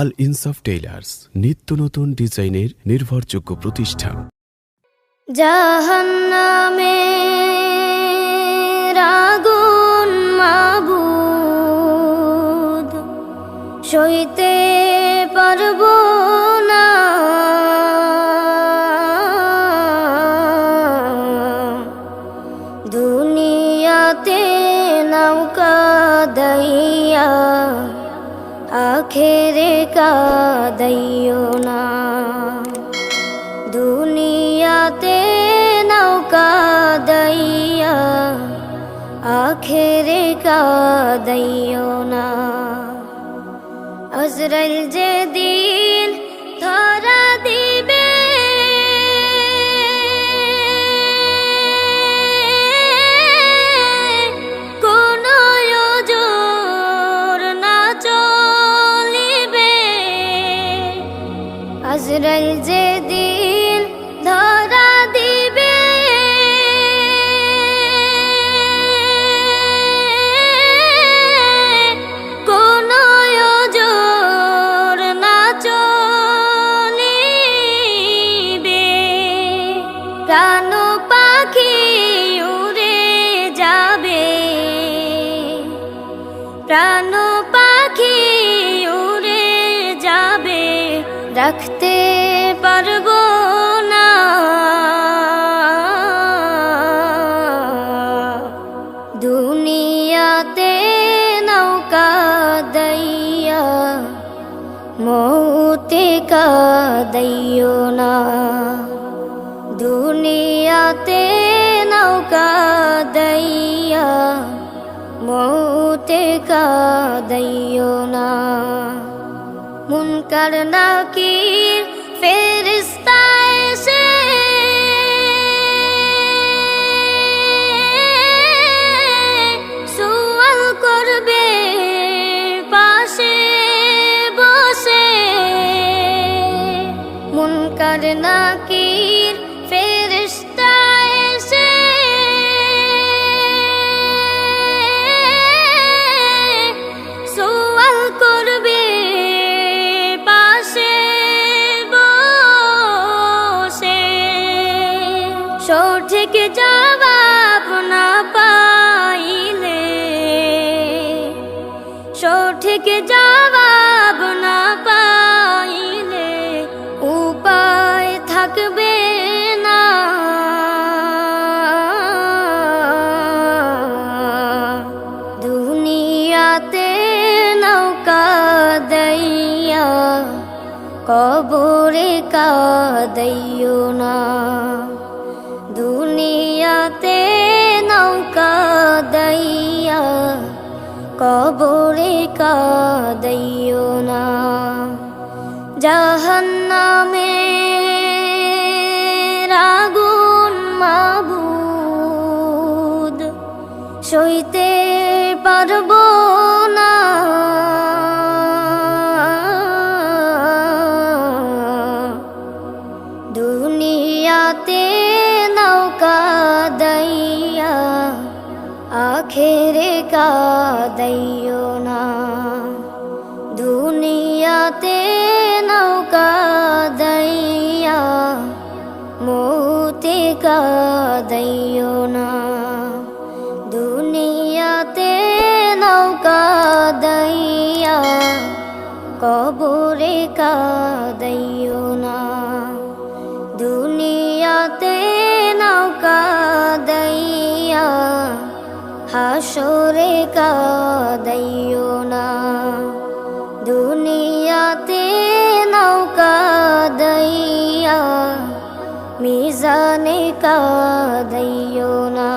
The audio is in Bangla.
আল ইনসাফ টেইলার্স, নিত্য নতুন ডিজাইনের নির্ভরযোগ্য প্রতিষ্ঠান। জাহান্নামে রাগুন মাবুদ, সইতে পারব দুনিয়াতে নৌকা দইয়া আখেরে কাদাইও না। দুনিয়াতে নৌকা দইয়া আখেরে কাদাইও না। আজরাইল যে দিন আজরাইল যে মৌতে কাদাইও না দুনিয়াতে নৌকা দইয়া মৌতে কাদাইও না মুনকার নাকির ফেরিস্তা মুনকার নাকির ফেরিস্তা এসে সুয়াল করবে পাশে বসে। সঠিক জবাব না পাইলে সঠিক জবাব দুনিয়াতে নৌকা দইয়া, কবরে কাদাইও না। দুনিয়াতে নৌকা দইয়া, কবরে কাদাইও না। জাহান্নামে রাগুন মাবুদ, সইতে পারব দুনিয়াতে নৌকা দইয়া, আখেরে কাদাইও না। দুনিয়াতে নৌকা দইয়া, মৌতে কাদাইও না। দুনিয়াতে নৌকা দইয়া, কবরে কাদাইও না। হাসরে কাদাইও না। দুনিয়াতে নৌকা দইয়া মিজানে কাদাইও না।